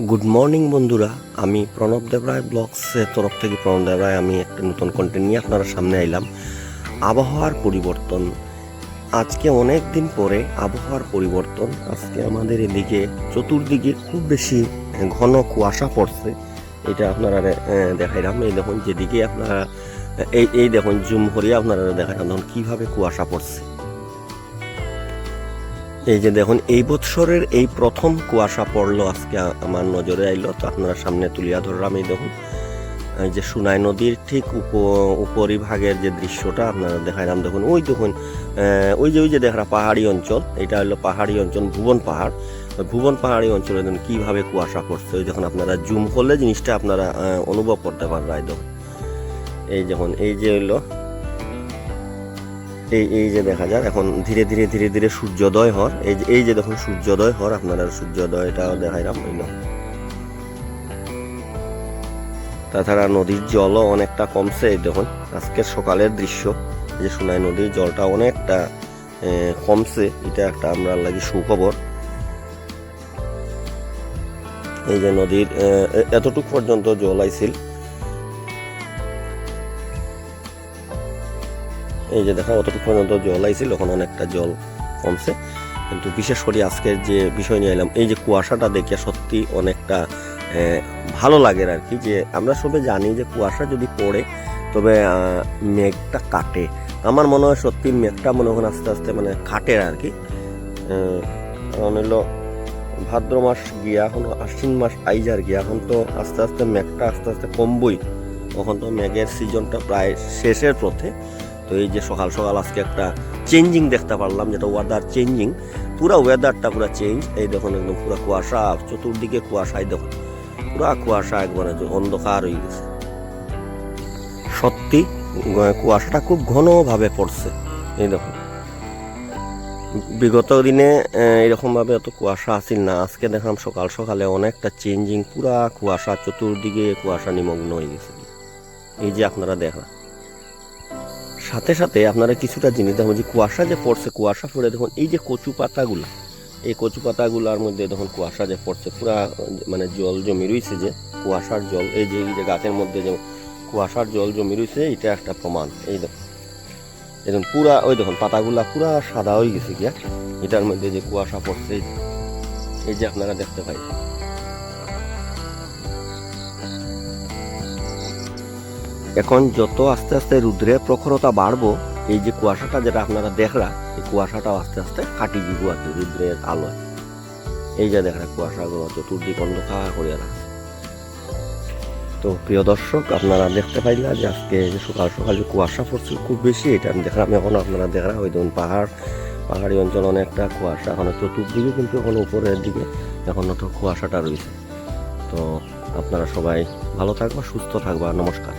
Good morning বন্ধুরা। আমি প্রণব দেবরায় ব্লগসের তরফ থেকে প্রণব দেবরায়, আমি একটা নতুন কন্টেন্ট নিয়ে আপনারা সামনে আইলাম। আবহাওয়ার পরিবর্তন। আজকে অনেক দিন পরে আবহাওয়ার পরিবর্তন। আজকে আমাদের এদিকে চতুর্দিকে খুব বেশি ঘন কুয়াশা পড়ছে। এটা আপনারা দেখাইলাম। এই দেখুন, যেদিকে আপনারা এই এই দেখুন, জুম করিয়ে আপনারা দেখাইলাম। দেখুন, কীভাবে কুয়াশা পড়ছে। এই যে দেখুন, এই বৎসরের এই প্রথম কুয়াশা পড়ল আজকে আমার নজরে আইলো, তো আপনারা সামনে তুলিয়া ধরলাম এই দেখুন। এই যে সুনাই নদীর ঠিক উপ উপরিভাগের যে দৃশ্যটা আপনারা দেখাইলাম, দেখুন, ওই দেখুন ওই যে ওই যে দেখা পাহাড়ি অঞ্চল, এটা হলো পাহাড়ি অঞ্চল, ভুবন পাহাড়। ভুবন পাহাড়ি অঞ্চলে দেখুন, কীভাবে কুয়াশা পড়ছে, ওই যখন আপনারা জুম করলে জিনিসটা আপনারা অনুভব করতে পারবেন, এই দেখুন। এই যখন এই যে হলো এই এই যে দেখা যায় এখন ধীরে ধীরে ধীরে ধীরে সূর্যোদয় হর এই যে এই যে দেখুন সূর্যোদয় হর আপনারা সূর্যোদয়টাও দেখাইলাম হইল তাছাড়া নদীর জলও অনেকটা কমছে দেখুন, আজকের সকালের দৃশ্য। যে সোনাই নদীর জলটা অনেকটা কমছে, এটা একটা আমরা লাগি সুখবর। এই যে নদীর এতটুক পর্যন্ত জল আইছিল। এই যে দেখা অতটুকু পর্যন্ত জল আইছিল, এখন অনেকটা জল কমছে। কিন্তু বিশেষ করে আজকের যে বিষয় নিয়ে এলাম, এই যে কুয়াশাটা দেখে সত্যি অনেকটা ভালো লাগে আর কি, যে আমরা সবে জানি যে কুয়াশা যদি পড়ে, তবে মেঘটা কাটে। আমার মনে হয় সত্যি মেঘটা মনে হয় আস্তে আস্তে মানে কাটে আর কি। কারণ হলো ভাদ্র মাস গিয়া এখন, আশ্বিন মাস আইজার গিয়া এখন তো আস্তে আস্তে মেঘটা আস্তে আস্তে কমবই। তখন তো মেঘের সিজনটা প্রায় শেষের পথে। তো এই যে সকাল সকাল আজকে একটা চেঞ্জিং দেখতে পারলাম, যেটা ওয়েদার চেঞ্জিং পুরো ওয়েদারটা পুরো চেঞ্জ এই দেখুন একদম পুরো কুয়াশা, চতুর্দিকে কুয়াশায় দেখুন, পুরো কুয়াশা একবারে অন্ধকার হয়ে গেছে। সত্যি কুয়াশাটা খুব ঘনভাবে পড়ছে, এই দেখুন। বিগত দিনে এরকম ভাবে এত কুয়াশা আসিল না, আজকে দেখলাম সকাল সকালে অনেকটা চেঞ্জিং পুরা কুয়াশা, চতুর্দিকে কুয়াশা নিমগ্ন হয়ে গেছে। এই যে আপনারা দেখলাম। সাথে সাথে আপনারা কিছুটা জিনিস দেখুন যে কুয়াশা যে পড়ছে, কুয়াশা পড়ে দেখুন, এই যে কচু পাতাগুলা, এই কচু পাতাগুলার মধ্যে দেখুন কুয়াশা যে পড়ছে, পুরা মানে জল জমি রয়েছে যে, কুয়াশার জল, এই যে এই যে গাছের মধ্যে যে কুয়াশার জল জমি রয়েছে এটা একটা প্রমাণ, এই দেখুন। দেখুন, পুরা, ওই দেখুন, পাতাগুলা পুরা সাদা হয়ে গেছে গিয়া, এটার মধ্যে যে কুয়াশা পড়ছে, এই যে আপনারা দেখতে পাই এখন যত আস্তে আস্তে রুদ্রের প্রখরতা বাড়বো, এই যে কুয়াশাটা যেটা আপনারা দেখলা, এই কুয়াশাটাও আস্তে আস্তে কাটি দিব আর কি রুদ্রের আলোয়। এই যে দেখরা কুয়াশাগুলো চতুর্দিক অন্ধকার করে রাখছে তো প্রিয় দর্শক, আপনারা দেখতে পাইলা যে আজকে যে সকাল সকাল যে কুয়াশা পড়ছিল খুব বেশি এটা আমি দেখলাম, এখন আপনারা দেখরা ওই ধরুন পাহাড়, পাহাড়ি অঞ্চল অনেকটা কুয়াশা এখন চতুর্দিকে কিন্তু এখন উপরের দিকে এখন তো কুয়াশাটা রয়েছে। তো আপনারা সবাই ভালো থাকবা, সুস্থ থাকবা, নমস্কার।